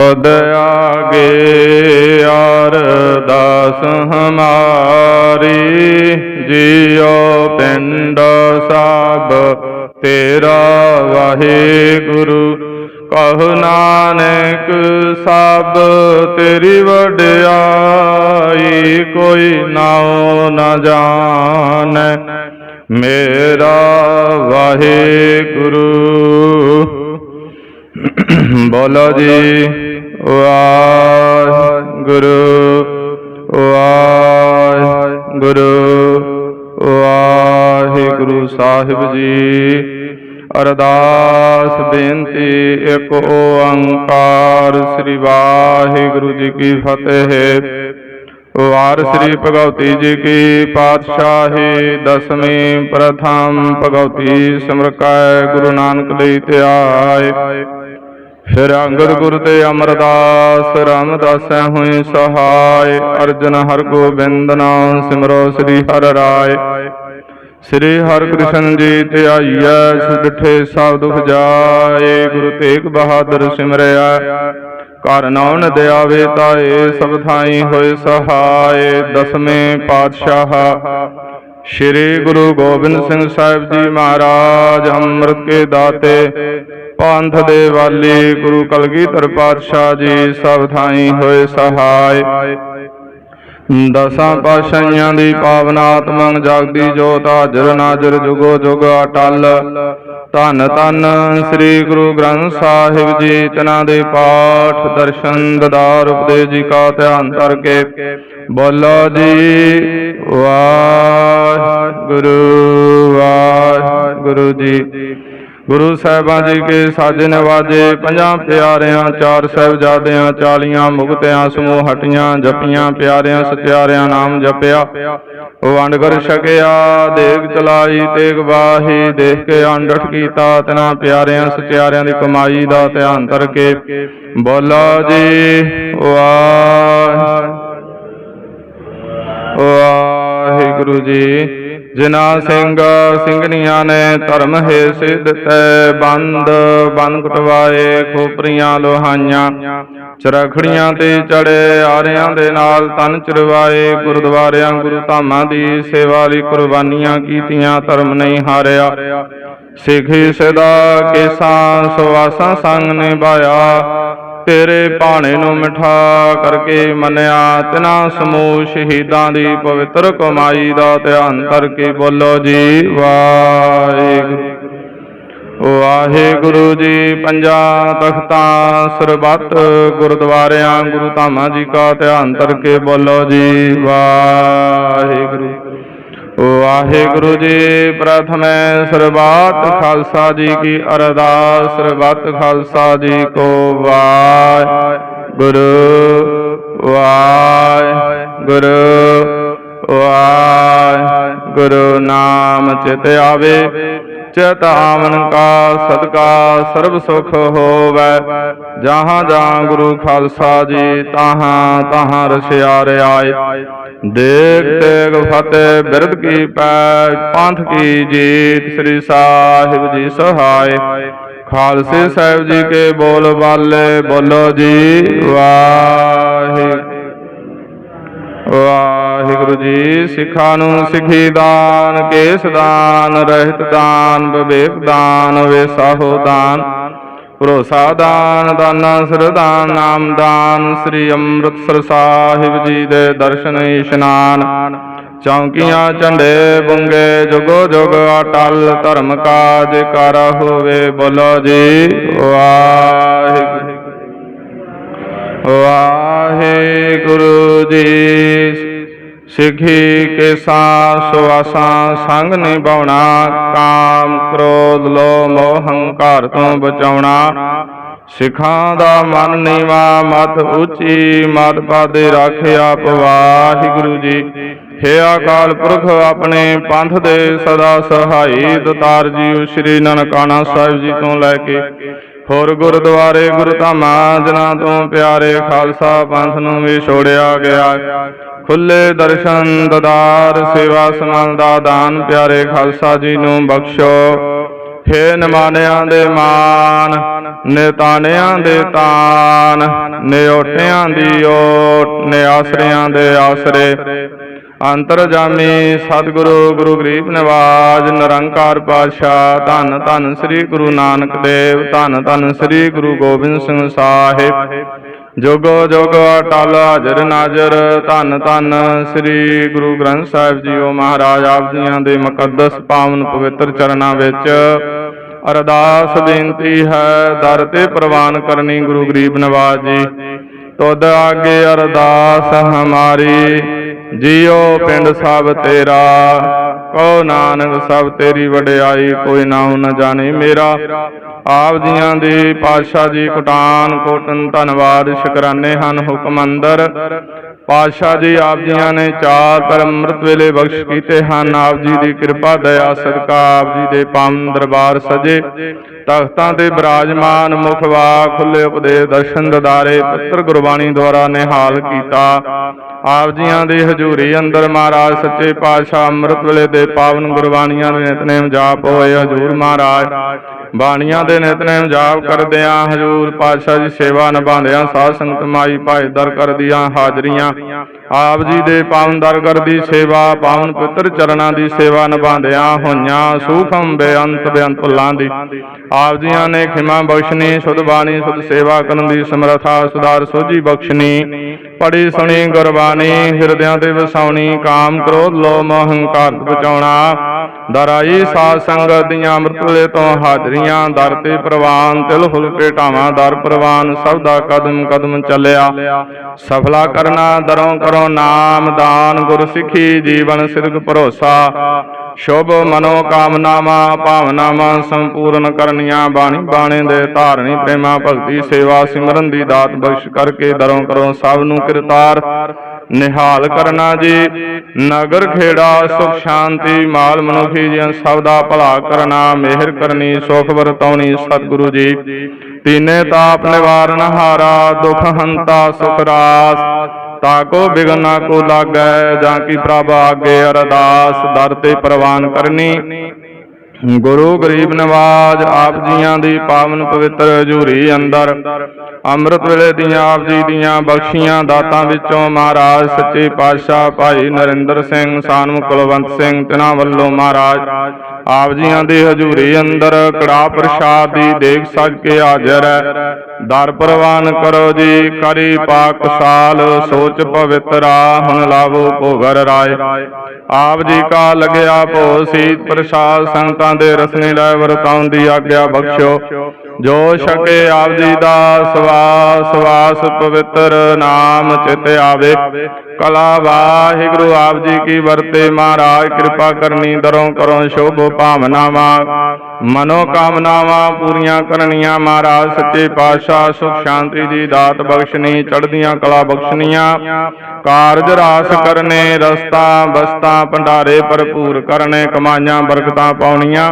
ਤੁਧ ਆਗੇ ਅਰਦਾਸ ਹਮਾਰੀ ਜਿਉ ਪਿੰਡ ਸਭ ਤੇਰਾ ਵਾਹਿਗੁਰੂ। ਕਹੁ ਨਾਨਕ ਸਭ ਤੇਰੀ ਵਡਿਆਈ ਕੋਈ ਨਾਉ ਨ ਜਾਣੈ। ਮੇਰਾ ਵਾਹਿਗੁਰੂ। ਬੋਲੋ ਜੀ। ਵਾਹਿਗੁਰੂ ਵਾਹਿਗੁਰੂ ਵਾਹਿਗੁਰੂ ਸਾਹਿਬ ਜੀ। ਅਰਦਾਸ ਬੇਨਤੀ, ਇੱਕ ਓੰਕਾਰ ਸ੍ਰੀ ਵਾਹਿਗੁਰੂ ਜੀ ਕੀ ਫਤਿਹ। ਵਾਰ ਸ੍ਰੀ ਭਗਵਤੀ ਜੀ ਕੀ ਪਾਤਸ਼ਾਹੀ, ਦਸਵੀਂ ਪ੍ਰਥਮ ਭਗਵਤੀ ਸਿਮਰਕੈ ਗੁਰੂ ਨਾਨਕ ਲਈ ਧਿਆਏ ਫਿਰ ਅੰਗਦ ਗੁਰ ਤੇ ਅਮਰਦਾਸ, ਰਾਮਦਾਸੈ ਹੋਏ ਸਹਾਇ ਅਰਜਨ ਹਰ ਗੋਬਿੰਦ ਨਾਮ ਸਿਮਰੋ ਸ੍ਰੀ ਹਰਿ ਰਾਏ। ਸ੍ਰੀ ਹਰਿ ਕ੍ਰਿਸ਼ਨ ਜੀ ਧਿਆਈਐ ਸੁਡਿਠੇ ਸਭ ਦੁਖ ਜਾਏ, ਗੁਰੂ ਤੇਗ ਬਹਾਦਰ ਸਿਮਰਿਆ। ਘਰ ਨਾਉ ਨ ਦਿਆਵੇ ਤਾਏ, ਸਭ ਥਾਈ ਹੋਏ ਸਹਾਏ, ਦਸਵੇਂ ਪਾਤਸ਼ਾਹ। ਸ੍ਰੀ ਗੁਰੂ ਗੋਬਿੰਦ ਸਿੰਘ ਸਾਹਿਬ ਜੀ ਮਹਾਰਾਜ, ਅੰਮ੍ਰਿਤ ਕੇ ਦਾਤੇ। ਪੰਥ ਦੇ ਵਾਲੀ ਗੁਰੂ ਕਲਗੀਧਰ ਪਾਤਸ਼ਾਹ ਜੀ ਸਭ ਥਾਈ ਹੋਏ ਸਹਾਇ। ਦਸਾਂ ਪਾਤਸ਼ਾਹਾਂ ਦੀ ਪਾਵਨ ਆਤਮੰ ਜਗਦੀ ਜੋਤ ਹਾਜ਼ਰ ਨਾਜ਼ਰ ਜੁਗੋ ਜੁਗ ਅਟਲ। ਧੰਨ ਧੰਨ ਸ੍ਰੀ ਗੁਰੂ ਗ੍ਰੰਥ ਸਾਹਿਬ ਜੀ, ਤਨਾਂ ਦੇ ਪਾਠ, ਦਰਸ਼ਨ, ਦਦਾਰ, ਉਪਦੇਸ਼ ਜੀ ਕਾ ਧਿਆਨ ਕਰਕੇ ਬੋਲੋ ਜੀ, ਵਾਹਿਗੁਰੂ ਵਾਹਿਗੁਰੂ ਜੀ ਗੁਰੂ ਸਾਹਿਬਾਂ ਜੀ ਕੇ ਸਾਜੇ ਨਵਾਜੇ ਪੰਜਾਂ ਪਿਆਰਿਆਂ, ਚਾਰ ਸਾਹਿਬਜ਼ਾਦਿਆਂ, ਚਾਲੀਆਂ ਮੁਕਤਿਆਂ, ਸਮੂਹ ਹਟੀਆਂ, ਜਪੀਆਂ, ਪਿਆਰਿਆਂ, ਸਤਿਆਰਿਆਂ, ਨਾਮ ਜਪਿਆ। ਵੰਡ ਕਰ ਛਕਿਆ, ਦੇਗ ਚਲਾਈ, ਤੇਗ ਬਾਹੀ, ਦੇਖ ਕੇ ਅੰਡਠ ਕੀਤਾ, ਤਨਾ ਪਿਆਰਿਆਂ, ਸਤਿਆਰਿਆਂ ਦੀ ਕਮਾਈ ਦਾ ਧਿਆਨ ਕਰਕੇ। ਬੋਲਾ ਜੀ ਵਾਹ ਵਾਹਿਗੁਰੂ ਜੀ। ਜਿਨਾ ਸਿੰਘ ਸਿੰਘਨੀਆਂ ਨੇ ਧਰਮ ਹੈ ਸਿੱਧ ਬੰਦ ਬੰਨ ਕਟਵਾਏ ਖੋਪਰੀਆਂ ਲੋਹਾਈਆਂ। ਚਰਖੜੀਆਂ ਤੇ ਚੜੇ ਆਰਿਆਂ ਦੇ ਨਾਲ ਤਨ ਚਰਵਾਏ, ਗੁਰਦੁਆਰਿਆਂ ਗੁਰੂ ਧਾਮਾਂ ਦੀ ਸੇਵਾ ਲਈ ਕੁਰਬਾਨੀਆਂ ਕੀਤੀਆਂ, ਧਰਮ ਨਹੀਂ ਹਾਰਿਆ। ਸਿੱਖੀ ਸਦਾ ਕੇਸਾਂ, ਸਵਾਸਾਂ ਸੰਗ ਨਿਭਾਇਆ। ਤੇਰੇ ਭਾਣੇ ਨੂੰ ਮਿਠਾ ਕਰਕੇ ਮੰਨਿਆ, ਤਿਨਾ ਸਮੂਹ ਸ਼ਹੀਦਾਂ ਦੀ ਪਵਿੱਤਰ ਕਮਾਈ ਦਾ ਧਿਆਨ ਕਰਕੇ ਬੋਲੋ ਜੀ, ਵਾਹਿਗੁਰੂ। ਵਾਹਿਗੁਰੂ ਜੀ, ਪੰਜਾਂ ਤਖਤਾਂ, ਸਰਬੱਤ ਗੁਰਦੁਆਰਿਆਂ, ਗੁਰੂ ਧਾਮਾਂ ਜੀ ਕਾ ਧਿਆਨ ਕਰਕੇ ਬੋਲੋ ਜੀ, ਵਾਹਿਗੁਰੂ। ਵਾਹਿਗੁਰੂ ਜੀ ਪ੍ਰਥਮੇ ਸਰਬੱਤ ਖਾਲਸਾ ਜੀ ਕੀ ਅਰਦਾਸ, ਸਰਬੱਤ ਖਾਲਸਾ ਜੀ ਕੋ ਵਾਹਿਗੁਰੂ ਵਾਹਿਗੁਰੂ ਵਾਹਿਗੁਰੂ, ਨਾਮ ਚਿਤ ਆਵੇ। ਚਿਤ ਆਵਨ ਕਾ ਸਦਕਾ ਸਰਬ ਸੁਖ ਹੋਵੈ। ਜਹਾਂ ਜਹਾਂ ਗੁਰੂ ਖਾਲਸਾ ਜੀ ਤਾਹਾਂ ਤਾਹਾਂ ਰਸਿਆ ਰਿਆਏ। ਦੇਖ ਤੇਗ ਫਤਿਹ ਬਿਰਧ ਕੀ ਪੈ, ਪੰਥ ਕੀ ਜੀਤ ਸ੍ਰੀ ਸਾਹਿਬ ਜੀ ਸਹਾਇ ਖਾਲਸੇ ਸਾਹਿਬ ਜੀ ਕੇ ਬੋਲ ਬਾਲੇ ਬੋਲੋ ਜੀ ਵਾਹਿਗੁਰੂ। ਵਾਹਿਗੁਰੂ ਜੀ ਸਿੱਖਾਂ ਨੂੰ ਸਿੱਖੀ ਦਾਨ, ਕੇਸ ਦਾਨ, ਰਹਿਤ ਦਾਨ, ਵਿਵੇਕ ਦਾਨ, ਵੇਸਾਹੋ ਦਾਨ, ਭਰੋਸਾ ਦਾਨ, ਦਾਨਾ ਸਰਦਾਨ ਨਾਮ ਦਾਨ, ਸ੍ਰੀ ਅੰਮ੍ਰਿਤਸਰ ਸਾਹਿਬ ਜੀ ਦੇ ਦਰਸ਼ਨ ਇਸ਼ਨਾਨ, ਚੌਂਕੀਆਂ, ਝੰਡੇ, ਬੁੰਗੇ, ਜੁਗੋ ਜੁਗ, ਅਟਲ ਧਰਮ ਕਾਜ ਕਰ ਹੋਵੇ ਬੋਲੋ ਜੀ, ਵਾਹਿਗੁਰੂ ਵਾਹਿਗੁਰੂ ਜੀ। ਸਿੱਖੀ ਕੇ ਸਾਂ ਸੁਆਸਾਂ ਸੰਗ ਨਿਭਾਉਣਾ, ਕਾਮ ਕ੍ਰੋਧ ਲੋ ਹੰਕਾਰ ਤੋਂ ਬਚਾਉਣਾ। ਸਿਖਾਂ ਦਾ ਮਨ ਨੀਵਾ ਮਤ ਉੱਚੀ ਮਤ ਪਾਦੇ ਰੱਖ ਆਪ ਵਾਹਿਗੁਰੂ ਜੀ। ਹੇ ਅਕਾਲ ਪੁਰਖ, ਆਪਣੇ ਪੰਥ ਦੇ ਸਦਾ ਸਹਾਈ ਦਤਾਰ ਜੀ ਸ੍ਰੀ ਨਨਕਾਣਾ ਸਾਹਿਬ ਜੀ ਤੋਂ ਲੈ ਕੇ ਹੋਰ ਗੁਰਦੁਆਰੇ ਗੁਰੂ ਧਾਮਾਂ ਤੋਂ ਪਿਆਰੇ ਖਾਲਸਾ ਪੰਥ ਨੂੰ ਵੀ ਛੋੜਿਆ ਗਿਆ। ਖੁੱਲੇ ਦਰਸ਼ਨ, ਦਦਾਰ, ਸੇਵਾ ਸਮਾਨ ਦਾ ਦਾਨ ਪਿਆਰੇ ਖਾਲਸਾ ਜੀ ਨੂੰ ਬਖਸ਼ੋ। ਖੇ ਨਿਮਾਨਿਆਂ ਦੇ ਮਾਨ ਨਿਤਾਨਿਆਂ ਦੇ ਤਾਨ ਨਿਓਟਿਆਂ ਦੀ ਓਟ, ਨਿਆਸਰਿਆਂ ਦੇ ਆਸਰੇ। ਅੰਤਰ ਅੰਤਰਜਾਮੀ ਸਤਿਗੁਰੂ ਗੁਰੂ ਗਰੀਬ ਨਿਵਾਜ, ਨਿਰੰਕਾਰ ਪਾਤਸ਼ਾਹ, ਧੰਨ ਧੰਨ ਸ੍ਰੀ ਗੁਰੂ ਨਾਨਕ ਦੇਵ, ਧੰਨ ਧੰਨ ਸ੍ਰੀ ਗੁਰੂ ਗੋਬਿੰਦ ਸਿੰਘ ਸਾਹਿਬ। ਜੋਗੋ ਜੋਗ ਅਟਲ ਹਾਜ਼ਰ ਨਾਜ਼ਰ, ਧੰਨ ਧੰਨ ਸ੍ਰੀ ਗੁਰੂ ਗ੍ਰੰਥ ਸਾਹਿਬ ਜੀਓ ਮਹਾਰਾਜ ਆਪ ਜੀਆਂ ਦੇ ਮੁਕੱਦਸ ਪਾਵਨ ਪਵਿੱਤਰ ਚਰਨਾਂ ਵਿੱਚ। ਅਰਦਾਸ ਬੇਨਤੀ ਹੈ, ਦਰ ਤੇ ਪ੍ਰਵਾਨ ਕਰਨੀ ਗੁਰੂ ਗਰੀਬ ਨਵਾਜ ਜੀ। ਤੁਧ ਆਗੇ ਅਰਦਾਸ ਹਮਾਰੀ। ਜੀਓ ਪਿੰਡ ਸਭ ਤੇਰਾ ਕੋ ਨਾਨਕ ਸਭ ਤੇਰੀ ਵਡਿਆਈ, ਕੋਈ ਨਾਮ ਨ ਜਾਣੇ ਮੇਰਾ। ਆਪ ਜੀਆਂ ਦੇ ਪਾਤਸ਼ਾਹ ਜੀ ਕੁਟਾਨ ਕੋਟਨ ਧੰਨਵਾਦ, ਸ਼ੁਕਰਾਨੇ ਹਨ ਹੁਕਮ ਅੰਦਰ। ਪਾਤਸ਼ਾਹ ਜੀ ਆਪ ਜੀਆਂ ਨੇ ਚਾਰ ਪਰ ਅੰਮ੍ਰਿਤ ਵੇਲੇ ਬਖਸ਼ ਕੀਤੇ ਹਨ। ਆਪ ਜੀ ਦੀ ਕਿਰਪਾ, ਦਇਆ, ਸਦਕਾ ਆਪ ਜੀ ਦੇ ਪਾਵਨ ਦਰਬਾਰ ਸਜੇ। ਤਖਤਾਂ ਤੇ ਬਿਰਾਜਮਾਨ ਮੁਖ ਵਾ ਖੁੱਲੇ ਉਪਦੇਸ਼, ਦਰਸ਼ਨ ਦਦਾਰੇ, ਪੁੱਤਰ ਗੁਰਬਾਣੀ ਦੁਆਰਾ ਨਿਹਾਲ ਕੀਤਾ। ਆਪ ਜੀਆਂ ਦੀ ਹਜ਼ੂਰੀ ਅੰਦਰ ਮਹਾਰਾਜ ਸੱਚੇ ਪਾਤਸ਼ਾਹ ਅੰਮ੍ਰਿਤ ਵੇਲੇ ਦੇ ਪਾਵਨ ਗੁਰਬਾਣੀਆਂ ਦੇ ਨਿਤਨੇਮ ਜਾਪ ਹੋਏ। ਹਜ਼ੂਰ ਮਹਾਰਾਜ ਬਾਣੀਆਂ ਦੇ ਨਿਤਨੇਮ ਜਾਪ ਕਰਦਿਆਂ ਹਜ਼ੂਰ ਪਾਤਸ਼ਾਹ ਜੀ ਸੇਵਾ ਨਿਭਾਉਂਦਿਆਂ ਸਾਧ ਸੰਗਤ ਮਾਈ ਭਾਈ ਦਰ ਕਰਦੀਆਂ ਹਾਜ਼ਰੀਆਂ। ਆਪ ਜੀ ਦੇ ਪਾਵਨ ਦਰਗਰ ਦੀ ਸੇਵਾ, ਪਾਵਨ ਪੁੱਤਰ ਚਰਨਾਂ ਦੀ ਸੇਵਾ ਨਿਭਾਉਂਦਿਆਂ ਹੋਈਆਂ ਸੂਖਮ ਬੇਅੰਤ ਬੇਅੰਤ ਭੁੱਲਾਂ ਦੀ। ਆਪ ਜੀਆਂ ਨੇ ਖਿਮਾ ਬਖਸ਼ਨੀ, ਸੁਧ ਬਾਣੀ, ਸੁਧ ਸੇਵਾ ਕਰਨ ਦੀ ਸਮਰਥਾ, ਸੁਧਾਰ ਸੋਝੀ ਬਖਸ਼ਨੀ ਪੜੀ ਸੁਣੀ, ਗੁਰਬਾਣੀ, ਹਿਰਦਿਆਂ ਤੇ ਵਸਾਉਣੀ, ਕਾਮ ਕ੍ਰੋਧ, ਲੋਭ, ਮੋਹ ਬਚਾਉਣਾ ਦਰਾਈ ਸਾਧ ਸੰਗਤ ਦੀਆਂ ਅੰਮ੍ਰਿਤ ਵੇਲੇ ਤੋਂ ਹਾਜ਼ਰੀਆਂ, ਦਰ ਤੇ ਪ੍ਰਵਾਨ, ਤਿਲ ਫੁਲ ਭੇਟਾਵਾਂ ਦਰ ਪ੍ਰਵਾਨ, ਸਭ ਦਾ ਕਦਮ ਕਦਮ ਚੱਲਿਆ। ਸਫਲਾ ਕਰਨਾ, ਦਰੋਂ ਕਰੋ ਨਾਮ ਦਾਨ ਗੁਰ ਸਿੱਖੀ ਜੀਵਨ ਸਿਰਗ ਭਰੋਸਾ। ਸ਼ੁਭ ਮਨੋ ਕਾਮਨਾਵਾਂ ਭਾਵਨਾਵਾਂ ਸੰਪੂਰਨ ਕਰਨੀਆਂ, ਬਾਣੀ ਬਾਣੇ ਦੇ ਧਾਰਨੀ ਪ੍ਰੇਮਾ ਭਗਤੀ ਸੇਵਾ ਸਿਮਰਨ ਦੀ ਦਾਤ ਬਖਸ਼ ਕਰਕੇ ਦਰੋਂ ਕਰੋ ਸਭ ਨੂੰ ਕਿਰਤਾਰ। ਨਿਹਾਲ ਕਰਨਾ ਜੀ। ਨਗਰ ਖੇੜਾ, ਸੁਖ ਸ਼ਾਂਤੀ, ਮਾਲ ਮਨੁਖੀ ਜਨ ਸਭ ਦਾ ਭਲਾ ਕਰਨਾ, ਮਿਹਰ ਕਰਨੀ, ਸੁਖ ਵਰਤਾਉਣੀ ਸਤਿਗੁਰੂ ਜੀ। ਤੀਨੇ ਤਾਪ ਨਿਵਾਰਨ ਹਾਰਾ, ਦੁਖ ਹੰਤਾ, ਸੁਖ ਰਾਸ। ਤਾਕੋ ਬਿਗਨ ਨਾ ਕੋ ਲਾਗੈ, ਜਾਂ ਕੀ ਪ੍ਰਭ ਆਗੇ ਅਰਦਾਸ। ਦਰ ਤੇ ਪ੍ਰਵਾਨ ਕਰਨੀ ਗੁਰੂ ਗਰੀਬ ਨਵਾਜ ਆਪ ਜੀਆਂ ਦੀ ਪਾਵਨ ਪਵਿੱਤਰ ਹਜ਼ੂਰੀ ਅੰਦਰ। ਅੰਮ੍ਰਿਤ ਵੇਲੇ ਦੀਆਂ ਆਪ ਜੀ ਦੀਆਂ ਬਖਸ਼ੀਆਂ ਦਾਤਾਂ ਵਿੱਚੋਂ ਮਹਾਰਾਜ ਸੱਚੇ ਪਾਤਸ਼ਾਹ ਭਾਈ ਨਰਿੰਦਰ ਸਿੰਘ ਸਾਨਮ ਕੁਲਵੰਤ ਸਿੰਘ ਤਿਨਾਂ ਵੱਲੋਂ ਮਹਾਰਾਜ ਆਪ ਜੀਆਂ ਦੀ ਹਜ਼ੂਰੀ ਅੰਦਰ ਕੜਾ ਪ੍ਰਸ਼ਾਦ ਦੀ ਦੇਖ ਸਜ ਕੇ ਹਾਜ਼ਰ ਹੈ। ਦਰ ਪ੍ਰਵਾਨ ਕਰੋ ਜੀ, ਕਰੀ ਪਾਕ ਸਾਲ, ਸੋਚ ਪਵਿੱਤਰਾ ਹੁਣ ਲਾਵੋ ਭੋਗਰ ਰਾਏ। ਆਪ ਜੀ ਕਾ ਲਗਿਆ ਭੋ ਸੀਤ ਪ੍ਰਸਾਦ ਸੰਗਤਾਂ ਦੇ ਰਸਨੇ ਲੈ ਵਰਤਾਉਣ ਦੀ ਆਗਿਆ ਬਖਸ਼ੋ ਜੋ ਛਕੇ ਆਪ ਜੀ ਦਾ ਸਵਾਸ ਵਾਸ ਪਵਿੱਤਰ ਨਾਮ ਚਿਤ ਆਵੇ। ਕਲਾ ਵਾਹਿਗੁਰੂ ਆਪ ਜੀ ਕੀ ਵਰਤੇ ਮਹਾਰਾਜ, ਕਿਰਪਾ ਕਰਨੀ ਦਰੋਂ ਕਰੋ ਸ਼ੋਭ ਭਾਵਨਾਵਾਂ। ਮਨੋ ਕਾਮਨਾਵਾਂ ਪੂਰੀਆਂ ਕਰਨੀਆਂ ਮਹਾਰਾਜ, ਸੱਚੇ ਪਾਤਸ਼ਾਹ ਸੁਖ ਸ਼ਾਂਤੀ ਦੀ ਦਾਤ ਬਖਸ਼ਣੀ, ਚੜ੍ਹਦੀਆਂ ਕਲਾ ਬਖਸ਼ਣੀਆਂ। ਕਾਰਜ ਰਾਸ ਕਰਨੇ, ਰਸਤਾ ਬਸਤਾ ਭੰਡਾਰੇ ਭਰਪੂਰ ਕਰਨੇ, ਕਮਾਈਆਂ ਬਰਕਤਾਂ ਪਾਉਣੀਆਂ।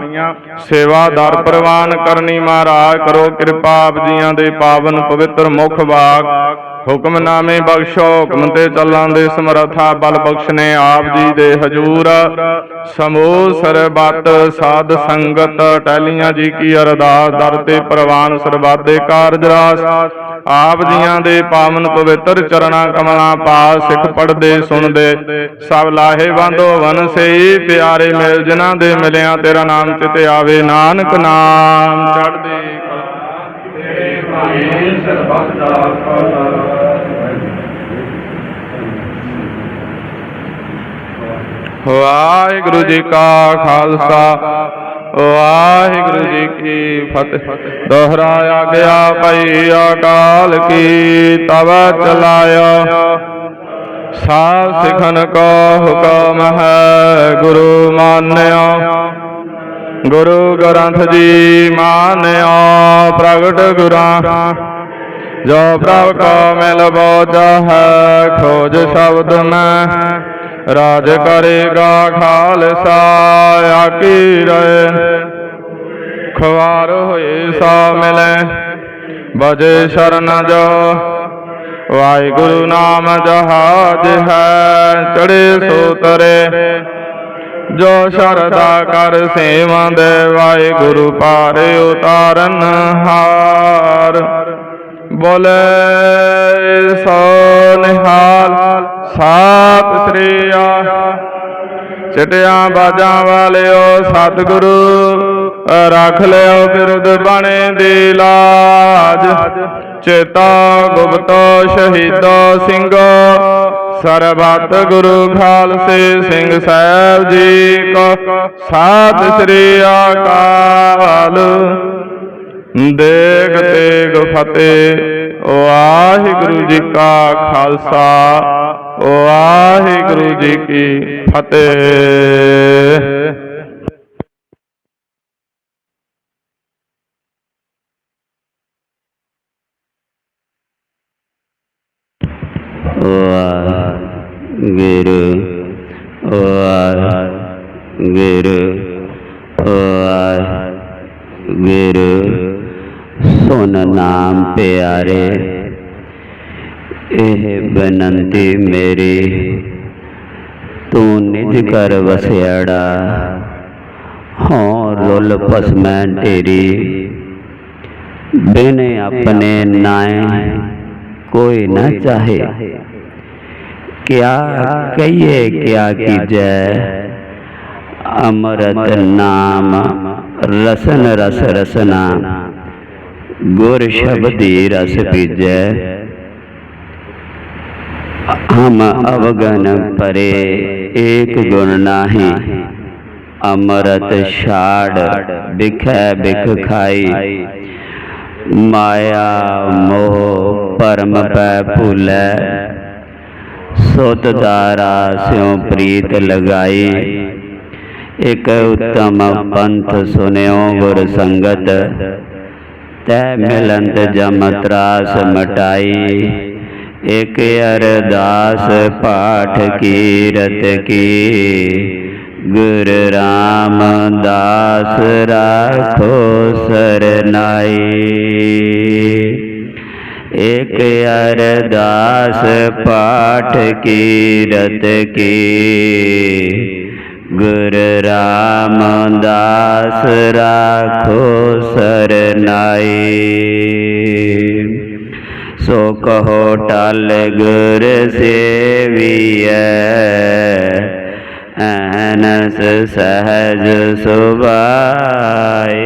ਸੇਵਾਦਾਰ ਪ੍ਰਵਾਨ ਕਰਨੀ ਮਹਾਰਾਜ, ਕਰੋ ਕਿਰਪਾ ਆਪ ਜੀਆਂ ਦੇ ਪਾਵਨ ਪਵਿੱਤਰ ਮੁਖ ਬਾਗ ਹੁਕਮਨਾਮੇ ਬਖਸ਼ੋ ਹੁਕਮ ਤੇ ਚੱਲਾਂ ਦੇ ਸਮਰਥਾ, ਬਲ ਬਖਸ਼ਨੇ ਆਪ ਜੀ ਦੇ ਹਜੂਰ। ਸਮੂਹ ਸਰਬੱਤ, ਸਾਧ ਸੰਗਤ, ਟਹਿਲੀਆਂ ਜੀ ਕੀ ਅਰਦਾਸ, ਦਰ ਤੇ ਪ੍ਰਵਾਨ ਸਰਬੱਤ ਕਾਰਜ ਰਾਸ। ਆਪ ਜੀਆਂ ਦੇ ਪਾਵਨ ਪਵਿੱਤਰ ਚਰਣਾ ਕਮਲਾਂ ਪਾਸ, ਸਿੱਖ ਪੜਦੇ ਸੁਣਦੇ। ਸਭ ਲਾਹੇ ਬੰਦੋ ਵਨ ਸਈ, ਪਿਆਰੇ ਮਿਲ ਜਿਨ੍ਹਾਂ ਦੇ ਮਿਲਿਆ, ਤੇਰਾ ਨਾਮ ਚਿਤੇ ਆਵੇ, ਨਾਨਕ ਨਾਮ। ਚੜ੍ਹਦੇ ਕਲਾ ਵਾਹਿਗੁਰੂ ਜੀ ਕਾ ਖਾਲਸਾ, ਵਾਹਿਗੁਰੂ ਜੀ ਕੀ ਫਤਿਹ। ਦੋਹਰਾਇਆ ਗਿਆ ਭਈ ਅਕਾਲ ਕੀ, ਤਵ ਚਲਾਇਆ। ਸਾਧ ਸਿਖਨ ਕੋ ਹੁਕਮ ਹੈ, ਗੁਰੂ ਮਾਨਿਓ ਗੁਰੂ ਗ੍ਰੰਥ ਜੀ ਮਾਨਿਓ ਪ੍ਰਗਟ ਗੁਰਾਂ। ਜੋ ਪ੍ਰਭ ਕੋ ਮਿਲ ਬੋਝ ਹੈ, ਖੋਜ ਸ਼ਬਦ ਮੈਂ। ਰਾਜ ਕਰੇਗਾ ਖਾਲਸਾ ਆਕੀ ਰਹੇ। ਖਵਾਰ ਹੋਏ ਸਾ ਮਿਲੇ, ਬਜੇ ਸ਼ਰਨ ਜੋ। ਵਾਹਿਗੁਰੂ ਨਾਮ ਜਹਾਜ ਹੈ ਚੜੇ ਸੋ ਤਰੇ। ਜੋ ਸ਼ਰਦਾ ਕਰ ਸੇਵਾ ਦੇ, ਵਾਹਿਗੁਰੂ ਪਾਰੇ ਉਤਾਰਨ ਹਾਰ। ਬੋਲੇ ਸੋ ਨਿਹਾਲ ਸਾਤ ਸ੍ਰੀ ਆ। ਚਟਿਆਂ ਬਾਜਾਂ ਵਾਲਿਓ, ਸਤਿਗੁਰੂ, ਰੱਖ ਲਿਓ ਬਿਰਦ ਬਣੇ ਦੀ ਲਾਜ। ਚੇਤਾ ਗੁਪਤੋ ਸ਼ਹੀਦੋ ਸਿੰਘੋ, ਸਰਬੱਤ ਗੁਰੂ ਖਾਲਸੇ ਸਿੰਘ ਸਾਹਿਬ ਜੀ ਕੋ। ਸਤਿ ਸ੍ਰੀ ਅਕਾਲ। ਦੇਗ ਤੇਗ ਫਤਿਹ, ਵਾਹਿਗੁਰੂ ਜੀ ਕਾ ਖਾਲਸਾ। ਵਾਹਿਗੁਰੂ ਜੀ ਕੀ ਫਤਿਹ। ਵਾਹਿਗੁਰੂ ਵਾਹਿਗੁਰੂ ਵਾਹਿਗੁਰੂ। ਸੁਨ ਨਾਮ ਪਿਆਰੇ ਬੇਨੰਤੀ ਮੇਰੀ, ਤੂੰ ਨਿਜ ਕਰ ਵਸਿਆੜਾ ਹੋਂ ਰੁੱਲ ਪਸਮੈਂ ਤੇਰੀ ਬਿਨ ਆਪਣੇ ਨਾਏ ਕੋਈ ਨਾ ਚਾਹੇ। ਕਿਆ ਕਹੀਏ, ਕਿਆ ਕੀਜੈ? ਅਮਰਤ ਨਾਮ, ਰਸਨ ਰਸ ਰਸਨਾ। ਗੁਰ ਸ਼ਬਦੀ ਰਸ ਪੀਜੈ। ਹਮ ਅਵਗਨ ਪਰੇ ਏਕ ਗੁਣ ਨਾਹੀ, ਅਮਰਤ ਛਾੜ ਬਿਖੈ ਬਿਖ ਖਾਈ। ਮਾਇਆ ਮੋਹ ਪਰਮ ਪੈ ਭੁਲੈ, ਸੁਤ ਦਾਰਾ ਸਿਉ ਪ੍ਰੀਤ ਲਗਾਈ। ਇਕ ਉਤਮ ਪੰਥ ਸੁਨਿਓ ਗੁਰ ਸੰਗਤ, ਤੈ ਮਿਲੰਤ ਜਮ ਤਰਾਸ ਮਟਾਈ। ਇਕ ਅਰਦਾਸ ਪਾਠ ਕੀਰਤ ਕੀ। ਗੁਰ ਰਾਮਦਾਸ ਰਾਖੋ ਸਰਨਾਈ। ਇਕ ਅਰਦਾਸ ਪਾਠ ਕੀਰਤ ਕੀ। ਗੁਰ ਰਾਮਦਾਸ ਰਾਖੋ ਸਰਨਾਈ। ਸੋ ਕਹੋ ਟਲ ਗੁਰ ਸੇਵੀਐ। ਅਹਨਸ ਸਹਜ ਸੁਭਾਏ।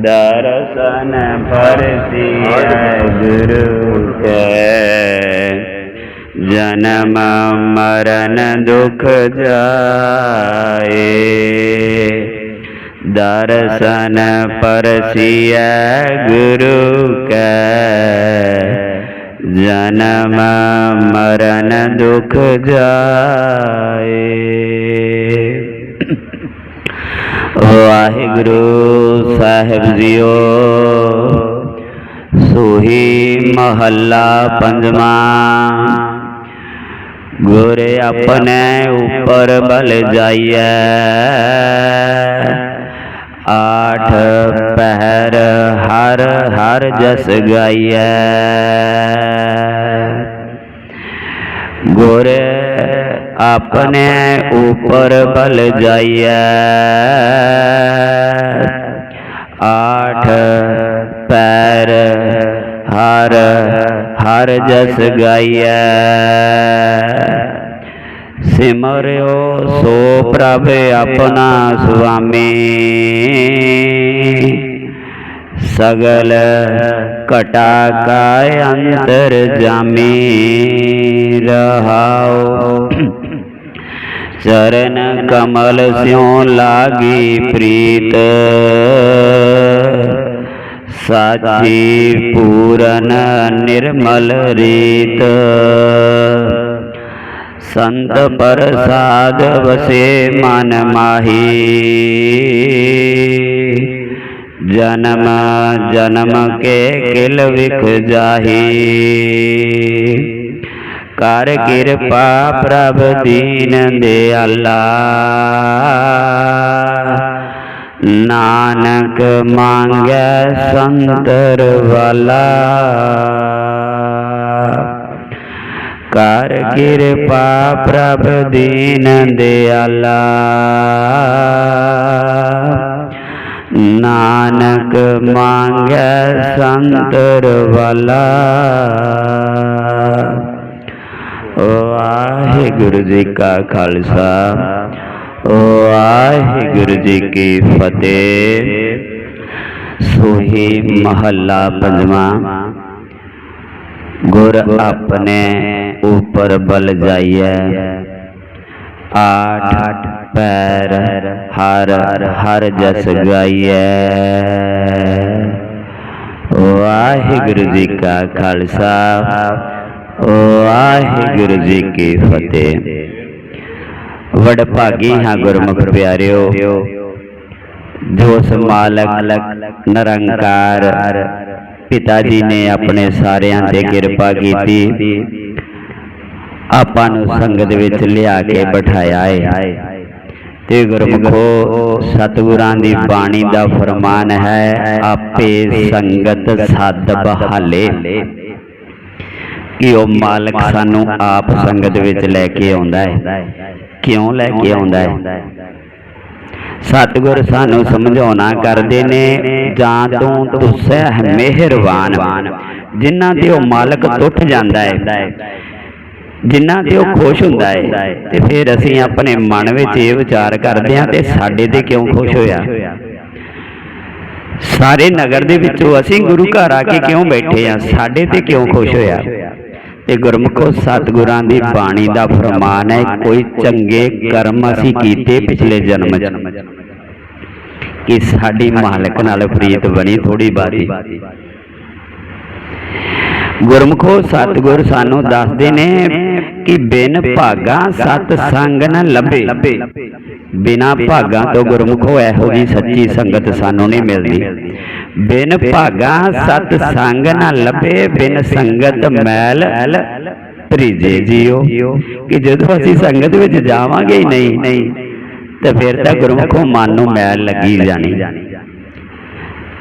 ਦਰਸ਼ਨ ਪਰਸੀਐ ਗੁਰੂ ਕੈ। ਜਨਮ ਮਰਨ ਦੁਖ ਜਾਏ। ਦਰਸ਼ਨ ਪਰਸੀਐ ਗੁਰੂ ਕੈ। ਜਨਮ ਮਰਨ ਦੁਖ ਜਾਏ। ਵਾਹਿਗੁਰੂ ਸਾਹਿਬ ਜੀਓ, ਸੋਹੀ ਮਹੱਲਾ ਪੰਜਵਾਂ। ਗੁਰ ਆਪਣੇ ਉੱਪਰ ਬਲ ਜਾਈਐ। ਆਠ ਪਹਿਰ ਹਰ ਹਰ ਜਸ ਗਾਈਐ। ਗੁਰ ਆਪਣੇ ਉੱਪਰ ਬਲ ਜਾਈਐ। ਆਠ ਪੈਰ ਹਰ ਹਰ ਜਸ ਗਾਈਐ। ਸਿਮਰਿਓ ਸੋ ਪ੍ਰਭ ਆਪਣਾ ਸੁਆਮੀ। ਸਗਲ ਕਟਾ ਕਾ ਅੰਤਰ ਜਾਮੀ ਰਹਾਉ ਚਰਨ ਕਮਲ ਸਿਉ ਲਾਗੀ ਪ੍ਰੀਤ। ਸਾਚੀ ਪੂਰਨ ਨਿਰਮਲ ਰੀਤ। ਸੰਤ ਪ੍ਰਸਾਦ ਵਸੇ ਮਨ ਮਾਹੀ। ਜਨਮ ਜਨਮ ਕੇ ਕਿਲ ਵਿਖ ਜਾਹੀ। ਕਰ ਕਿਰਪਾ ਪ੍ਰਭ ਦੀਨ ਦਿਆਲਾ। ਨਾਨਕ ਮੰਗੈ ਸੰਤਰ ਵਾਲਾ। ਕਰ ਕਿਰਪਾ ਪ੍ਰਭ ਦੀਨ ਦਿਆਲਾ। ਨਾਨਕ ਮੰਗੈ ਸੰਤਰ ਵਾਲਾ ਵਾਹਿਗੁਰੂ ਜੀ ਕਾ ਖਾਲਸਾ। ਵਾਹਿਗੁਰੂ ਜੀ ਕੀ ਫਤਿਹ। ਸੋਹੀ ਮਹੱਲਾ ਪੰਜਵਾਂ। ਗੁਰ ਆਪਣੇ ਉਪਰ ਬਲ ਜਾਈਐ। ਆਠ ਪੈਰ ਹਰ ਹਰ ਜਸ ਗਾਈਐ। ਵਾਹਿਗੁਰੂ ਜੀ ਕਾ ਖਾਲਸਾ, ਵਾਹਿਗੁਰੂ ਜੀ ਕੀ ਫਤਿਹ। ਵਡ ਭਾਗੀ ਹਾਂ ਗੁਰਮੁਖ ਪਿਆਰਿਓ ਜੋ ਉਸ ਮਾਲਕ, ਨਿਰੰਕਾਰ ਪਿਤਾ ਜੀ ਨੇ ਆਪਣੇ ਸਾਰਿਆਂ ਤੇ ਕਿਰਪਾ ਕੀਤੀ। ਆਪਾਂ ਨੂੰ ਸੰਗਤ ਵਿੱਚ ਲਿਆ ਕੇ ਬਿਠਾਇਆ ਹੈ ਤੇ ਗੁਰਮੁਖੋ ਸਤਿਗੁਰਾਂ ਦੀ ਬਾਣੀ ਦਾ ਫਰਮਾਨ ਹੈ ਆਪੇ ਸੰਗਤ ਸੱਦ ਬਹਾਲੇ। ਕਿ ਉਹ ਮਾਲਕ ਸਾਨੂੰ ਆਪ ਸੰਗਤ ਵਿੱਚ ਲੈ ਕੇ ਆਉਂਦਾ ਹੈ। ਕਿਉਂ ਲੈ ਕੇ ਆਉਂਦਾ ਹੈ? ਸਤਿਗੁਰ ਸਾਨੂੰ ਸਮਝਾਉਣਾ ਕਰਦੇ ਨੇ, ਜਾਂ ਤੂੰ ਤੁਸੈ ਮਿਹਰਬਾਨ। ਜਿਨ੍ਹਾਂ ਤੇ ਉਹ ਮਾਲਕ ਟੁੱਟ ਜਾਂਦਾ ਹੈ, ਜਿਨ੍ਹਾਂ ਤੇ ਉਹ ਖੁਸ਼ ਹੁੰਦਾ ਹੈ, ਤੇ ਫਿਰ ਅਸੀਂ ਆਪਣੇ ਮਨ ਵਿੱਚ ਇਹ ਵਿਚਾਰ ਕਰਦੇ ਹਾਂ, ਤੇ ਸਾਡੇ ਤੇ ਕਿਉਂ ਖੁਸ਼ ਹੋਇਆ? ਸਾਰੇ ਨਗਰ ਦੇ ਵਿੱਚੋਂ ਅਸੀਂ ਗੁਰੂ ਘਰ ਆ ਕੇ ਕਿਉਂ ਬੈਠੇ ਆ ਸਾਡੇ ਤੇ ਕਿਉਂ ਖੁਸ਼ ਹੋਇਆ? ਤੇ ਗੁਰਮੁਖੋ ਸਤਿਗੁਰਾਂ ਦੀ ਬਾਣੀ ਦਾ ਫਰਮਾਨ ਹੈ, ਕੋਈ ਚੰਗੇ ਕਰਮ ਅਸੀਂ ਕੀਤੇ ਪਿਛਲੇ ਜਨਮ 'ਚ। ਕਿ ਸਾਡੀ ਮਾਲਕ ਨਾਲ ਪ੍ਰੀਤ ਬਣੀ ਥੋੜੀ ਬਾਤੀ ਗੁਰਮੁਖੋ ਸਤਿਗੁਰ ਸਾਨੂੰ ਦੱਸਦੇ ਨੇ ਕਿ ਬਿਨ ਭਾਗਾ ਸਤ ਸੰਗ ਨ ਲੱਭੇ। ਬਿਨਾ ਭਾਗਾ ਤੋਂ ਗੁਰਮੁਖੋ ਇਹੋ ਜੀ ਸੱਚੀ ਸੰਗਤ ਸਾਨੂੰ ਨਹੀਂ ਮਿਲਦੀ। ਬਿਨ ਭਾਗਾ ਸਤ ਸੰਗ ਨ ਲੱਭੇ ਬਿਨ ਸੰਗਤ ਮੈਲ ਭਰੀਜੇ ਜੀਓ। ਕਿ ਜਦੋਂ ਅਸੀਂ ਸੰਗਤ ਵਿੱਚ ਜਾਵਾਂਗੇ ਹੀ ਨਹੀਂ ਤੇ ਫਿਰ ਤਾਂ ਗੁਰਮੁਖੋ ਮਨ ਨੂੰ ਮੈਲ ਲੱਗੀ ਜਾਣੀ।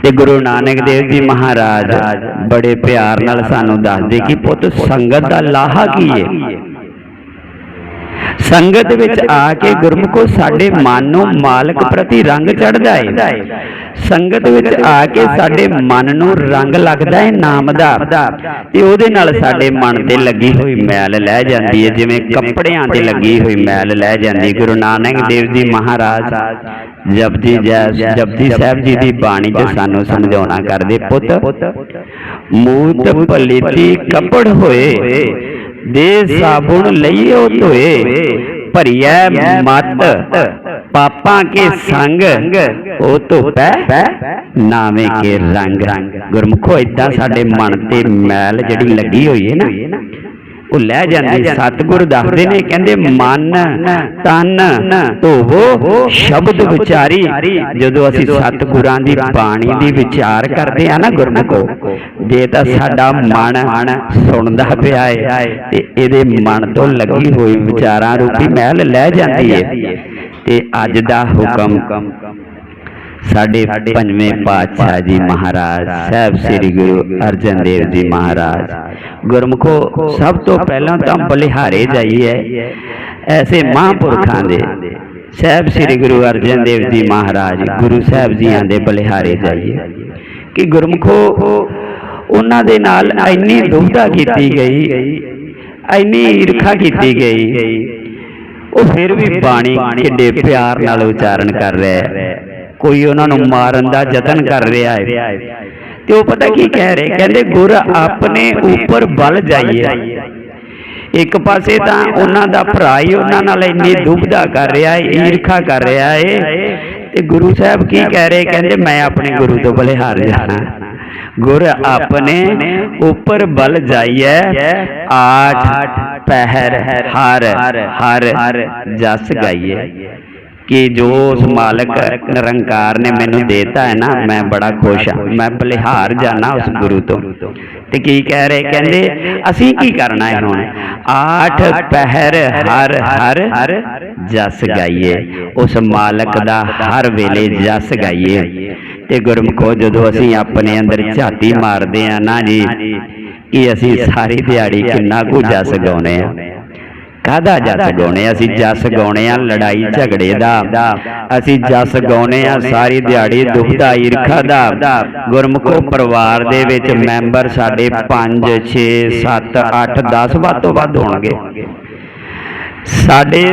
ਤੇ ਗੁਰੂ ਨਾਨਕ ਦੇਵ ਜੀ ਮਹਾਰਾਜ ਬੜੇ ਪਿਆਰ ਨਾਲ ਸਾਨੂੰ ਦੱਸਦੇ ਕਿ ਪੁੱਤ ਸੰਗਤ ਦਾ ਲਾਹਾ ਕੀ ਹੈ ਸੰਗਤ ਵਿੱਚ ਆ ਕੇ ਗੁਰਮੁਖੋ ਸਾਡੇ ਮਨ ਨੂੰ ਮਾਲਕ ਪ੍ਰਤੀ ਰੰਗ ਚੜਦਾ ਹੈ ਸੰਗਤ ਵਿੱਚ ਆ ਕੇ ਸਾਡੇ ਮਨ ਨੂੰ ਰੰਗ ਲੱਗਦਾ ਹੈ ਨਾਮ ਦਾ। ਤੇ ਉਹਦੇ ਨਾਲ ਸਾਡੇ ਮਨ ਤੇ ਲੱਗੀ ਹੋਈ ਮੈਲ ਲੈ ਜਾਂਦੀ ਹੈ ਜਿਵੇਂ ਕੱਪੜਿਆਂ ਤੇ ਲੱਗੀ ਹੋਈ ਮੈਲ ਲੈ ਜਾਂਦੀ ਗੁਰੂ ਨਾਨਕ ਦੇਵ ਜੀ ਮਹਾਰਾਜ ਜਪਜੀ ਜੈ ਜਪਜੀ ਸਾਹਿਬ ਜੀ ਦੀ ਬਾਣੀ ਤੇ ਸਾਨੂੰ ਸਮਝਾਉਣਾ ਕਰਦੇ ਪੁੱਤ। ਮੂਤ ਭਲੀਤੀ ਕੱਪੜ ਹੋਏ। ਦੇ ਸਾਬੁਣ ਲਈਓ ਧੋਏ, ਭਰੀਐ ਮਤ, ਪਾਪਾਂ ਕੇ ਸੰਗ, ਉਹ ਧੋਪੈ, ਨਾਵੇਂ ਕੇ ਰੰਗ। ਗੁਰਮੁਖੋ ਇਦਾਂ ਸਾਡੇ ਮਨ ਤੇ ਮੈਲ ਜਿਹੜੀ ਲੱਗੀ ਹੋਈ ਹੈ ਨਾ ਉਹ ਲੈ ਜਾਂਦੀ ਸਤਿਗੁਰ ਦੱਸਦੇ ਨੇ ਕਹਿੰਦੇ ਮਨ ਤਨ ਧੋਵੋ ਸ਼ਬਦ ਵਿਚਾਰੀ ਜਦੋਂ ਅਸੀਂ ਸਤਿਗੁਰਾਂ ਦੀ ਬਾਣੀ ਦੀ ਵਿਚਾਰ ਕਰਦੇ ਆ ਨਾ ਗੁਰਮੁਖੋ ਜੇ ਤਾਂ ਸਾਡਾ ਮਨ ਸੁਣਦਾ ਪਿਆ ਹੈ ਤੇ ਇਹਦੇ ਮਨ ਤੋਂ ਲੱਗੀ ਹੋਈ ਵਿਚਾਰਾਂ ਰੂਪੀ ਮਹਿਲ ਲੈ ਜਾਂਦੀ ਹੈ ਤੇ ਅੱਜ ਦਾ ਹੁਕਮ ਸਾਡੇ ਪੰਜਵੇਂ ਪਾਤਸ਼ਾਹ ਜੀ ਮਹਾਰਾਜ, ਸਾਹਿਬ ਸ੍ਰੀ ਗੁਰੂ ਅਰਜਨ ਦੇਵ ਜੀ ਮਹਾਰਾਜ। ਗੁਰਮੁਖੋ, ਸਭ ਤੋਂ ਪਹਿਲਾਂ ਤਾਂ ਬਲਿਹਾਰੇ ਜਾਈਏ। ਐਸੇ ਮਹਾਂਪੁਰਖਾਂ ਦੇ ਸਾਹਿਬ ਸ੍ਰੀ ਗੁਰੂ ਅਰਜਨ ਦੇਵ ਜੀ ਮਹਾਰਾਜ, ਗੁਰੂ ਸਾਹਿਬ ਜੀਆਂ ਦੇ ਬਲਿਹਾਰੇ ਜਾਈਏ। ਕਿ ਗੁਰਮੁਖੋ, ਉਹਨਾਂ ਦੇ ਨਾਲ ਇੰਨੀ ਦੁਬਦਾ ਕੀਤੀ ਗਈ, ਇੰਨੀ ਈਰਖਾ ਕੀਤੀ ਗਈ, ਉਹ ਫਿਰ ਵੀ ਬਾਣੀ ਕਿੱਡੇ ਪਿਆਰ ਨਾਲ ਉਚਾਰਨ ਕਰ ਰਿਹਾ ਹੈ। ਕੋਈ ਉਹਨਾਂ ਨੂੰ ਮਾਰਨ ਦਾ ਯਤਨ ਕਰ ਰਿਹਾ ਹੈ। ਤੇ ਉਹ ਪਤਾ ਕੀ ਕਹਿ ਰਹੇ? ਕਹਿੰਦੇ, ਗੁਰ ਆਪਣੇ ਉੱਪਰ ਬਲ ਜਾਈਏ। ਇੱਕ ਪਾਸੇ ਤਾਂ ਉਹਨਾਂ ਦਾ ਭਰਾ ਹੀ ਉਹਨਾਂ ਨਾਲ ਇੰਨੀ ਦੁਬਦਾ ਕਰ ਰਿਹਾ ਹੈ, ਈਰਖਾ ਕਰ ਰਿਹਾ ਹੈ। ਤੇ ਗੁਰੂ ਸਾਹਿਬ ਕੀ ਕਹਿ ਰਹੇ? ਕਹਿੰਦੇ, ਮੈਂ ਆਪਣੇ ਗੁਰੂ ਤੋਂ ਬਲਿਹਾਰ ਜਾਣਾ। ਗੁਰ ਆਪਣੇ ਉੱਪਰ ਬਲ ਜਾਈਏ, ਆਠ ਪਹਿਰ ਹਰ ਹਰ ਜਸ ਗਾਈਏ। ਕਿ ਜੋ ਉਸ ਮਾਲਕ ਨਿਰੰਕਾਰ ਨੇ ਮੈਨੂੰ ਦੇਤਾ ਹੈ ਨਾ ਮੈਂ ਬੜਾ ਖੁਸ਼ ਹਾਂ ਮੈਂ ਬਲਿਹਾਰ ਜਾਣਾ ਉਸ ਗੁਰੂ ਤੋਂ। ਤੇ। ਕੀ ਕਹਿ ਰਹੇ ਕਹਿੰਦੇ ਅਸੀਂ ਕੀ ਕਰਨਾ ਹੈ ਹੁਣ? ਆਠ ਪਹਿਰ ਹਰ ਹਰ ਜਸ ਗਾਈਏ। ਉਸ ਮਾਲਕ ਦਾ ਹਰ ਵੇਲੇ ਜਸ ਗਾਈਏ। ਤੇ ਗੁਰਮਖੋ ਜਦੋਂ ਅਸੀਂ ਆਪਣੇ ਅੰਦਰ ਝਾਤੀ ਮਾਰਦੇ ਆ ਨਾ ਜੀ ਕਿ ਅਸੀਂ ਸਾਰੀ ਦਿਹਾੜੀ ਕਿੰਨਾ ਕੁ ਜਸ ਗਾਉਨੇ ਆ ਕਾਹਦਾ ਜਸ ਗਾਉਣੇ? ਅਸੀਂ ਜਸ ਗਾਉਣੇ ਆ ਲੜਾਈ ਝਗੜੇ ਦਾ। ਅਸੀਂ ਜਸ ਗਾਉਣੇ ਆ ਸਾਰੀ ਦਿਹਾੜੀ ਦੁੱਖ ਦਾ ਈਰਖਾ ਦਾ ਗੁਰਮੁਖੋ ਪਰਿਵਾਰ ਦੇ ਵਿੱਚ ਮੈਂਬਰ ਸਾਡੇ 5 6 7 8 10 ਵੱਧ ਤੋਂ ਵੱਧ ਹੋਣਗੇ। ਸਾਡੇ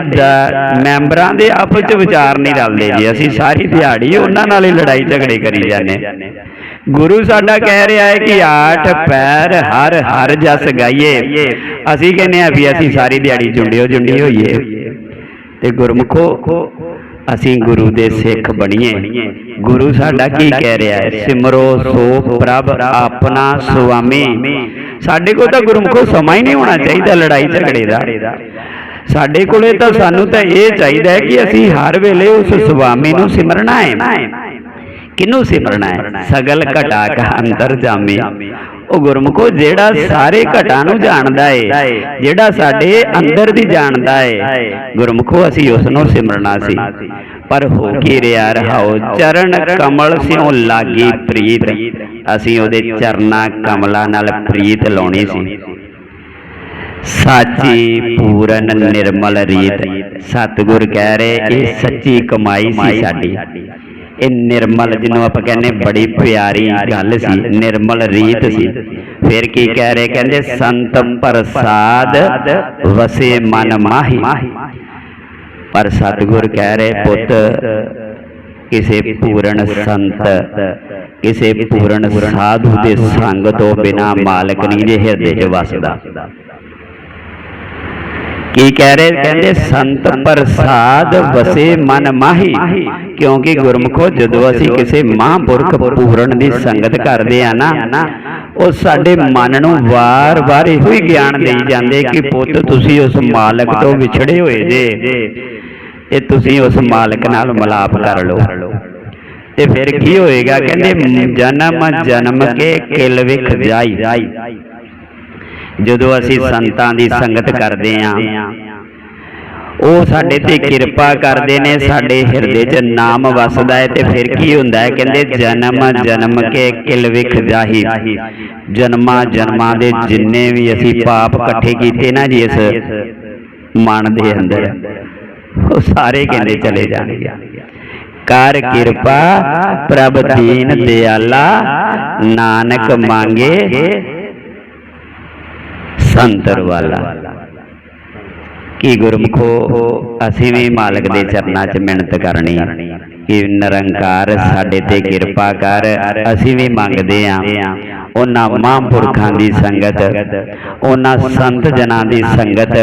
ਮੈਂਬਰਾਂ ਦੇ ਆਪਸ ਚ ਵਿਚਾਰ ਨਹੀਂ ਰਲਦੇ ਜੀ। ਅਸੀਂ ਸਾਰੀ ਦਿਹਾੜੀ ਉਹਨਾਂ ਨਾਲ ਹੀ ਲੜਾਈ ਝਗੜੇ ਕਰੀ ਜਾਂਦੇ। ਗੁਰੂ ਸਾਡਾ ਕਹਿ ਰਿਹਾ ਹੈ ਕਿ ਆਠ ਪੈਰ ਹਰ ਹਰ ਜਸ ਗਾਈਏ। ਅਸੀਂ ਕਹਿੰਦੇ ਆ ਵੀ ਅਸੀਂ ਸਾਰੀ ਦਿਹਾੜੀ ਜੁੰਡਿਓ ਜੁੰਡੀ ਹੋਈਏ। ਤੇ ਗੁਰਮੁਖੋ ਅਸੀਂ ਗੁਰੂ ਦੇ ਸਿੱਖ ਬਣੀਏ। ਗੁਰੂ ਸਾਡਾ ਕੀ ਕਹਿ ਰਿਹਾ ਹੈ? ਸਿਮਰੋ ਸੋ ਪ੍ਰਭ ਆਪਣਾ ਸੁਆਮੀ। ਸਾਡੇ ਕੋਲ ਤਾਂ ਗੁਰਮੁਖੋ ਸਮਾਂ ਹੀ ਨਹੀਂ ਹੋਣਾ ਚਾਹੀਦਾ ਲੜਾਈ ਝਗੜੇ ਦਾ। ਸਾਡੇ ਕੋਲੇ ਤਾਂ ਸਾਨੂੰ ਤਾਂ ਇਹ ਚਾਹੀਦਾ ਹੈ ਕਿ ਅਸੀਂ ਹਰ ਵੇਲੇ ਉਸ ਸੁਆਮੀ ਨੂੰ ਸਿਮਰਨਾ ਹੈ। ਕਿਨੂੰ ਸਿਮਰਨਾ ਹੈ? ਸਗਲ ਘਟਾ ਕਾ ਅੰਦਰ ਜਾਮੀ। ਉਹ ਗੁਰਮੁਖੋ ਜਿਹੜਾ ਸਾਰੇ ਘਟਾਂ ਨੂੰ ਜਾਣਦਾ ਹੈ ਜਿਹੜਾ ਸਾਡੇ ਅੰਦਰ ਦੀ ਜਾਣਦਾ ਹੈ ਗੁਰਮੁਖੋ ਅਸੀਂ ਉਸ ਨੂੰ ਸਿਮਰਨਾ ਸੀ। ਪਰ ਹੋ ਕੀ ਰਿਹਾ? ਰਹਾਓ ਚਰਨ ਕਮਲ ਸਿਉ ਲਾਗੀ ਪ੍ਰੀਤ। ਅਸੀਂ ਉਹਦੇ ਚਰਨਾ ਕਮਲਾਂ ਨਾਲ ਪ੍ਰੀਤ ਲਾਉਣੀ ਸੀ। ਸਾਚੀ ਪੂਰਨ ਨਿਰਮਲ ਰੀਤ। ਸਤਿਗੁਰ ਕਹਿ ਰਹੇ ਇਹ ਸੱਚੀ ਕਮਾਈ ਸੀ ਸਾਡੀ। ਇਹ ਨਿਰਮਲ ਜਿਹਨੂੰ ਆਪਾਂ ਕਹਿੰਦੇ ਬੜੀ ਪਿਆਰੀ ਗੱਲ ਸੀ ਨਿਰਮਲ ਰੀਤ ਸੀ। ਫਿਰ ਕੀ ਕਹਿ ਰਹੇ? ਕਹਿੰਦੇ ਸੰਤ ਪ੍ਰਸਾਦ ਵਸੇ ਮਨ ਮਾਹੀ। ਪਰ ਸਤਿਗੁਰ ਕਹਿ ਰਹੇ ਪੁੱਤ ਕਿਸੇ ਪੂਰਨ ਸੰਤ ਕਿਸੇ ਪੂਰਨ ਸਾਧੂ ਦੇ ਸੰਗ ਤੋਂ ਬਿਨਾ ਮਾਲਕ ਨਹੀਂ ਦੇ ਹਿਰਦੇ 'ਚ ਵਸਦਾ। ਕੀ ਕਹਿ ਰਹੇ? ਕਹਿੰਦੇ, ਸੰਤ ਪ੍ਰਸਾਦ ਵਸੇ ਮਨ ਮਾਹੀ, ਕਿਉਂਕਿ ਗੁਰਮੁਖੋ ਜਦੋਂ ਅਸੀਂ ਕਿਸੇ ਮਹਾਂਪੁਰਖ ਪੂਰਨ ਦੀ ਸੰਗਤ ਕਰਦੇ ਆ ਨਾ, ਉਹ ਸਾਡੇ ਮਨ ਨੂੰ ਵਾਰ-ਵਾਰ ਇਹੋ ਹੀ ਗਿਆਨ ਦੇਈ ਜਾਂਦੇ ਕਿ ਪੁੱਤ ਤੁਸੀਂ ਉਸ ਮਾਲਕ ਤੋਂ ਵਿਛੜੇ ਹੋਏ ਜੇ। ਇਹ ਤੁਸੀਂ ਉਸ ਮਾਲਕ ਨਾਲ ਮਿਲਾਪ ਕਰ ਲਓ। ਤੇ ਫਿਰ ਕੀ ਹੋਏਗਾ? ਕਹਿੰਦੇ, ਜਨਮ ਜਨਮ ਕੇ ਕਿਲ ਵਿਖ ਜਾਈ। ਜਦੋਂ ਅਸੀਂ ਸੰਤਾਂ ਦੀ ਸੰਗਤ ਕਰਦੇ ਆਂ ਉਹ ਸਾਡੇ ਤੇ ਕਿਰਪਾ ਕਰਦੇ ਨੇ ਸਾਡੇ ਹਿਰਦੇ 'ਚ ਨਾਮ ਵਸਦਾ ਹੈ ਤੇ ਫਿਰ ਕੀ ਹੁੰਦਾ ਹੈ? ਕਹਿੰਦੇ ਜਨਮ ਜਨਮ ਕੇ ਕਿਲ ਵਿਖ ਜਾਹੀ। ਜਨਮਾਂ ਜਨਮਾਂ ਦੇ ਜਿੰਨੇ ਵੀ ਅਸੀਂ ਪਾਪ ਇਕੱਠੇ ਕੀਤੇ ਨਾ ਜੀ ਇਸ ਮਨ ਦੇ ਅੰਦਰ। ਉਹ ਸਾਰੇ ਕਹਿੰਦੇ ਚਲੇ ਜਾਣਗੇ। ਕਰ ਕਿਰਪਾ ਪ੍ਰਭ ਦੀਨ ਦਿਆਲਾ ਨਾਨਕ ਮੰਗੇ ਸੰਤਰ ਵਾਲਾ। ਕੀ ਗੁਰਮਖੋ, ਅਸੀਂ ਵੀ ਮਾਲਕ ਦੇ ਚਰਨਾਂ 'ਚ ਮਿਹਨਤ ਕਰਨੀ। ਕਿ ਨਿਰੰਕਾਰ ਸਾਡੇ ਤੇ ਕਿਰਪਾ ਕਰ, ਅਸੀਂ ਵੀ ਮੰਗਦੇ ਆਂ। ਉਹਨਾਂ ਮਹਾਂਪੁਰਖਾਂ ਦੀ ਸੰਗਤ, ਉਹਨਾਂ ਸੰਤ ਜਨਾਂ ਦੀ ਸੰਗਤ,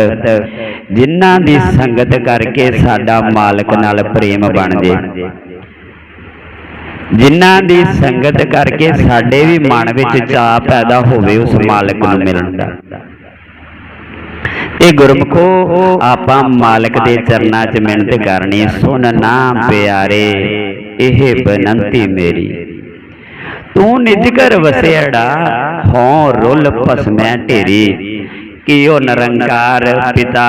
ਜਿਨ੍ਹਾਂ ਦੀ ਸੰਗਤ ਕਰਕੇ ਸਾਡਾ ਮਾਲਕ ਨਾਲ ਪ੍ਰੇਮ ਬਣ ਜੇ। ਜਿਨ੍ਹਾਂ ਦੀ ਸੰਗਤ ਕਰਕੇ ਸਾਡੇ ਵੀ ਮਨ ਵਿੱਚ ਚਾਹ ਪੈਦਾ ਹੋਵੇ ਉਸ ਮਾਲਕ ਨੂੰ ਮਿਲਣ ਦਾ। ਇਹ ਗੁਰਮਖੋ ਆਪਾਂ ਮਾਲਕ ਦੇ ਚਰਨਾਂ 'ਚ ਮਿਹਨਤ ਕਰਨੀ ਸੁਣ ਨਾ ਪਿਆਰੇ ਇਹ ਬੇਨੰਤੀ ਮੇਰੀ। ਤੂੰ ਨਿਜ ਘਰ ਵਸਿਆੜਾ ਹਉ ਰੁੱਲ ਪਸਮੈ ਢੇਰੀ। ਕਿ ਉਹ ਨਿਰੰਕਾਰ ਪਿਤਾ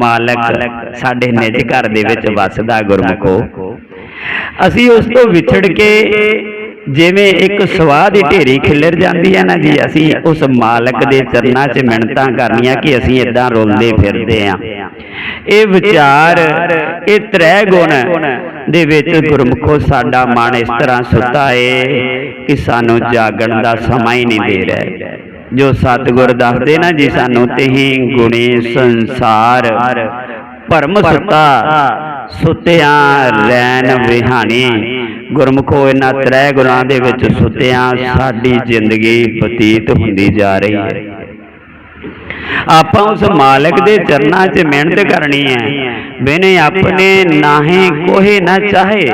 ਮਾਲਕ ਸਾਡੇ ਨਿਜ ਘਰ ਦੇ ਵਿੱਚ ਵਸਦਾ ਗੁਰਮਖੋ। ਅਸੀਂ ਉਸ ਤੋਂ ਵਿਛੜ ਕੇ ਜਿਵੇਂ ਇੱਕ ਸਵਾਹ ਦੀ ਢੇਰੀ ਖਿਲਰ ਜਾਂਦੀ ਹੈ ਨਾ ਜੀ ਅਸੀਂ ਉਸ ਮਾਲਕ ਦੇ ਚਰਨਾਂ 'ਚ ਮਿਹਨਤਾਂ ਕਰਨੀਆਂ ਕਿ ਅਸੀਂ ਇਦਾਂ ਰੋਲਦੇ ਫਿਰਦੇ ਆਂ ਇਹ ਵਿਚਾਰ ਇਹ ਤ੍ਰੈ ਗੁਣ ਦੇ ਵਿੱਚ ਗੁਰਮੁਖੋ ਸਾਡਾ ਮਨ ਇਸ ਤਰ੍ਹਾਂ ਸੁੱਤਾ ਏ ਕਿ ਸਾਨੂੰ ਜਾਗਣ ਦਾ ਸਮਾਂ ਹੀ ਨਹੀਂ ਦੇ ਰਿਹਾ। ਜੋ ਸਤਿਗੁਰ ਦੱਸਦੇ ਨਾ ਜੀ ਸਾਨੂੰ ਤਹੀਂ ਗੁਣੇ ਸੰਸਾਰ ਭਰਮ ਸੁੱਤਾ ਸੁੱਤਿਆਂ ਰੈਨ ਵਿਹਾਣੀ। ਗੁਰਮੁਖੋ ਇਹਨਾਂ ਤ੍ਰੈ ਗੁਣਾਂ ਦੇ ਵਿੱਚ ਸੁੱਤਿਆਂ, ਸਾਡੀ ਜ਼ਿੰਦਗੀ ਬਤੀਤ ਹੁੰਦੀ ਜਾ ਰਹੀ ਹੈ। ਆਪਾਂ ਉਸ ਮਾਲਕ ਦੇ ਚਰਨਾਂ 'ਚ ਮਿਹਨਤ ਕਰਨੀ ਹੈ। ਬਿਨੇ ਆਪਣੇ ਨਾਹੇ ਕੋਹੇ ਨਾ ਚਾਹੇ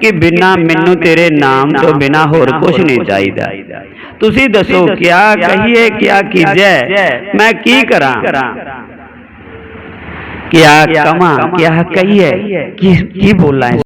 ਕਿ ਬਿਨਾ ਮੈਨੂੰ ਤੇਰੇ ਨਾਮ ਤੋਂ ਬਿਨਾ ਹੋਰ ਕੁਝ ਨਹੀਂ ਚਾਹੀਦਾ। ਤੁਸੀਂ ਦੱਸੋ, ਕਿਆ ਕਹੀਏ, ਕਿਆ ਕੀਜੈ? ਮੈਂ ਕੀ ਕਰਾਂ? ਕਿਆ ਕਮਾਂ ਕਿਆ ਕਹੀਏ? ਕੀ ਕੀ ਬੋਲਾਂ